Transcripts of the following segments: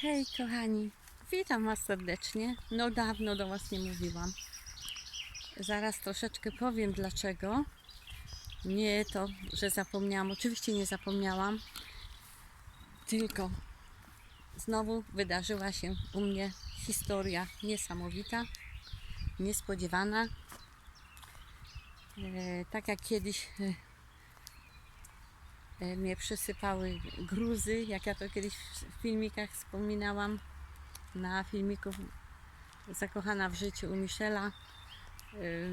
Hej kochani, witam Was serdecznie. No dawno do Was nie mówiłam. Zaraz troszeczkę powiem dlaczego. Nie to, że zapomniałam. Oczywiście nie zapomniałam. Tylko znowu wydarzyła się u mnie historia niesamowita, niespodziewana. E, tak jak kiedyś e, mnie przysypały gruzy, jak ja to kiedyś w filmikach wspominałam, na filmiku Zakochana w życiu u Michela. E,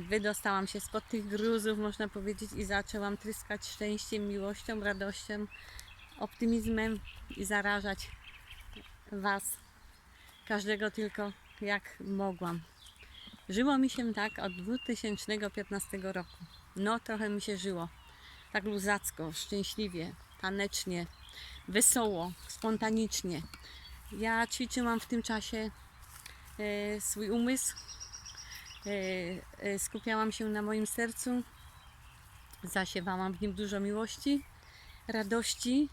Wydostałam się spod tych gruzów, można powiedzieć, i zaczęłam tryskać szczęściem, miłością, radością, optymizmem i zarażać Was, każdego tylko jak mogłam. Żyło mi się tak od 2015 roku. No, trochę mi się żyło tak luzacko, szczęśliwie, tanecznie, wesoło, spontanicznie. Ja ćwiczyłam w tym czasie e, swój umysł, e, e, skupiałam się na moim sercu, zasiewałam w nim dużo miłości, radości,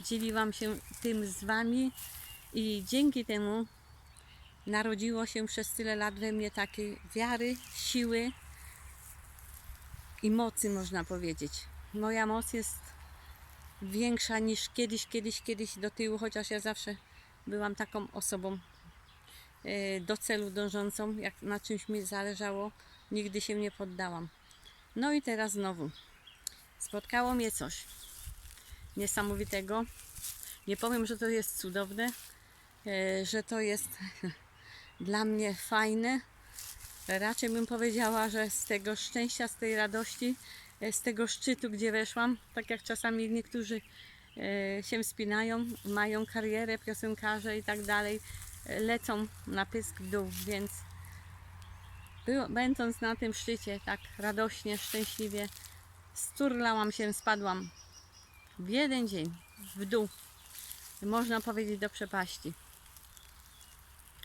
dzieliłam się tym z Wami i dzięki temu narodziło się przez tyle lat we mnie takiej wiary, siły i mocy, można powiedzieć moja moc jest większa niż kiedyś, kiedyś, kiedyś do tyłu, chociaż ja zawsze byłam taką osobą e, do celu dążącą, jak na czymś mi zależało, nigdy się nie poddałam. No i teraz znowu spotkało mnie coś niesamowitego. Nie powiem, że to jest cudowne, e, że to jest dla mnie fajne. Raczej bym powiedziała, że z tego szczęścia, z tej radości z tego szczytu, gdzie weszłam, tak jak czasami niektórzy e, się wspinają, mają karierę, piosenkarze i tak dalej, e, lecą na pysk w dół, więc będąc na tym szczycie, tak radośnie, szczęśliwie, sturlałam się, spadłam w jeden dzień w dół, można powiedzieć do przepaści.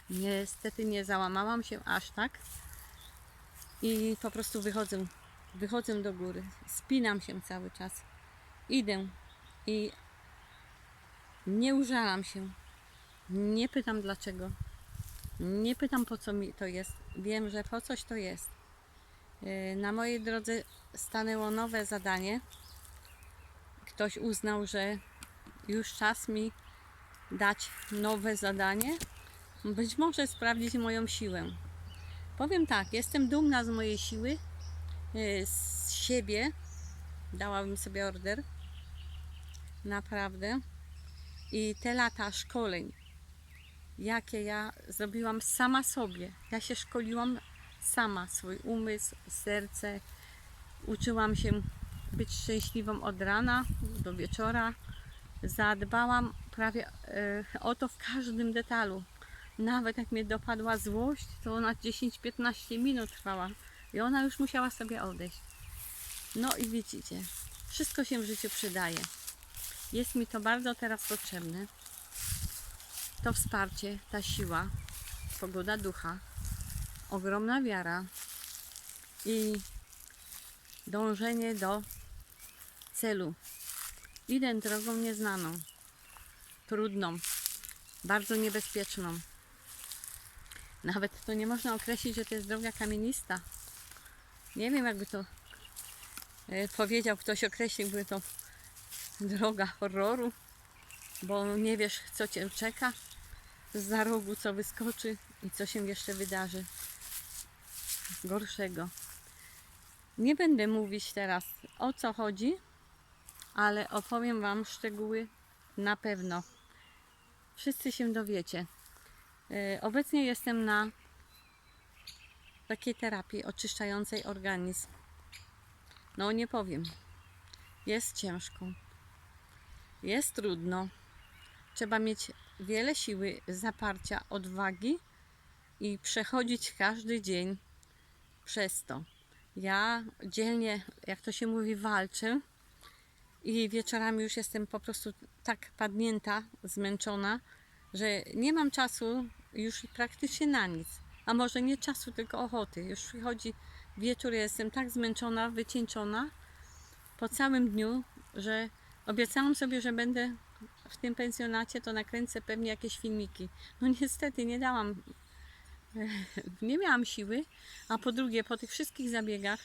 Niestety nie załamałam się aż tak i po prostu wychodzę wychodzę do góry, spinam się cały czas, idę i nie użalam się, nie pytam dlaczego, nie pytam po co mi to jest, wiem, że po coś to jest. Yy, Na mojej drodze stanęło nowe zadanie. Ktoś uznał, że już czas mi dać nowe zadanie, być może sprawdzić moją siłę. Powiem tak, jestem dumna z mojej siły, z siebie. Dałabym sobie order. Naprawdę. I te lata szkoleń, jakie ja zrobiłam sama sobie. Ja się szkoliłam sama, swój umysł, serce. Uczyłam się być szczęśliwą od rana do wieczora. Zadbałam prawie e, o to w każdym detalu. Nawet jak mnie dopadła złość, to ona 10-15 minut trwała i ona już musiała sobie odejść. No i widzicie, wszystko się w życiu przydaje. Jest mi to bardzo teraz potrzebne. To wsparcie, ta siła, pogoda ducha, ogromna wiara i dążenie do celu. Idę drogą nieznaną, trudną, bardzo niebezpieczną. Nawet to nie można określić, że to jest droga kamienista. Nie wiem, jakby to e, powiedział ktoś, określiłby to droga horroru, bo nie wiesz, co cię czeka za rogu, co wyskoczy i co się jeszcze wydarzy gorszego. Nie będę mówić teraz o co chodzi, ale opowiem Wam szczegóły na pewno. Wszyscy się dowiecie. E, Obecnie jestem na takiej terapii oczyszczającej organizm. No nie powiem. Jest ciężko. Jest trudno. Trzeba mieć wiele siły, zaparcia, odwagi i przechodzić każdy dzień przez to. Ja dzielnie, jak to się mówi, walczę i wieczorami już jestem po prostu tak padnięta, zmęczona, że nie mam czasu już praktycznie na nic. A może nie czasu, tylko ochoty. Już przychodzi wieczór, ja jestem tak zmęczona, wycieńczona po całym dniu, że obiecałam sobie, że będę w tym pensjonacie, to nakręcę pewnie jakieś filmiki. No niestety nie dałam, nie miałam siły, a po drugie po tych wszystkich zabiegach,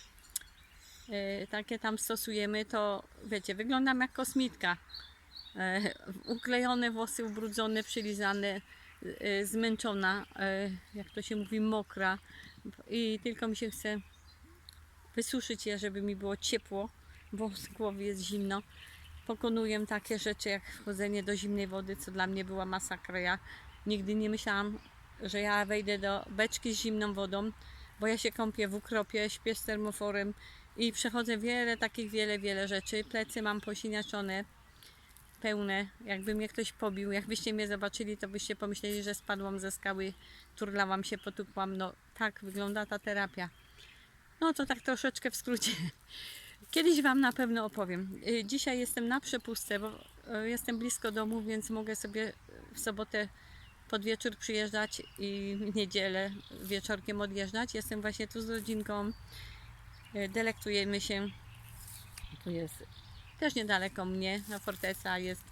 e, takie tam stosujemy, to wiecie, wyglądam jak kosmitka. E, uklejone włosy, ubrudzone, przylizane, zmęczona, e, jak to się mówi, mokra i tylko mi się chce wysuszyć je, żeby mi było ciepło, bo z głowy jest zimno. Pokonuję takie rzeczy jak wchodzenie do zimnej wody, co dla mnie była masakra. Ja nigdy nie myślałam, że ja wejdę do beczki z zimną wodą, bo ja się kąpię w ukropie, śpię z termoforem i przechodzę wiele takich, wiele, wiele rzeczy. Plecy mam posiniaczone, pełne. Jakby mnie ktoś pobił, jakbyście mnie zobaczyli, to byście pomyśleli, że spadłam ze skały, turlałam się, potukłam. No tak wygląda ta terapia. No to tak troszeczkę w skrócie. Kiedyś Wam na pewno opowiem. Y, Dzisiaj jestem na przepustce, bo y, jestem blisko domu, więc mogę sobie w sobotę pod wieczór przyjeżdżać i w niedzielę wieczorkiem odjeżdżać. Jestem właśnie tu z rodzinką. Y, Delektujemy się. Tu jest też niedaleko mnie, na forteca jest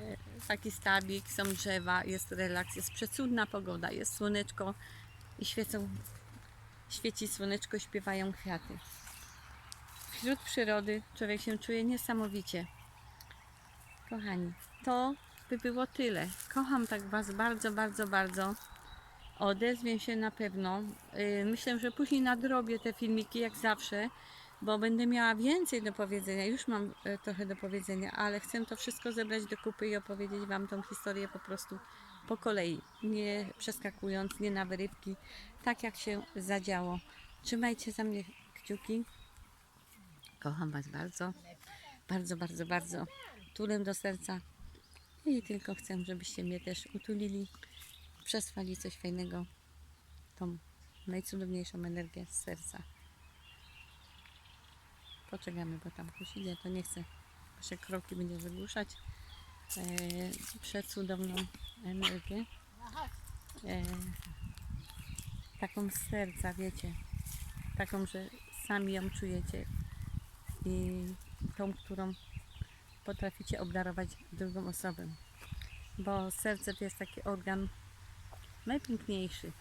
y, taki stabik, są drzewa, jest relaks, jest przecudna pogoda, jest słoneczko i świecą, świeci słoneczko, śpiewają kwiaty. Wśród przyrody człowiek się czuje niesamowicie. Kochani, to by było tyle. Kocham tak Was bardzo, bardzo, bardzo. Odezwę się na pewno. Yy, Myślę, że później nadrobię te filmiki jak zawsze, bo będę miała więcej do powiedzenia. Już mam e, trochę do powiedzenia, ale chcę to wszystko zebrać do kupy i opowiedzieć Wam tą historię po prostu po kolei. Nie przeskakując, nie na wyrywki. Tak jak się zadziało. Trzymajcie za mnie kciuki. Kocham Was bardzo. Bardzo, bardzo, bardzo. Tulem do serca. I tylko chcę, żebyście mnie też utulili, przesłali coś fajnego, tą najcudowniejszą energię z serca. Poczekamy, bo tam ktoś idzie, to nie chcę wasze kroki będzie wygłuszać. E, przecudowną energię. E, taką z serca, wiecie. Taką, że sami ją czujecie. I tą, którą potraficie obdarować drugą osobę. Bo serce to jest taki organ najpiękniejszy.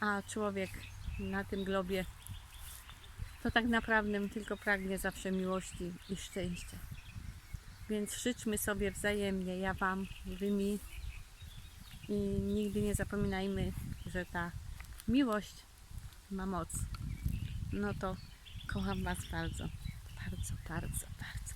A człowiek na tym globie to tak naprawdę tylko pragnie zawsze miłości i szczęścia. Więc życzmy sobie wzajemnie, ja Wam, Wy mi. I nigdy nie zapominajmy, że ta miłość ma moc. No to kocham Was bardzo, bardzo, bardzo, bardzo.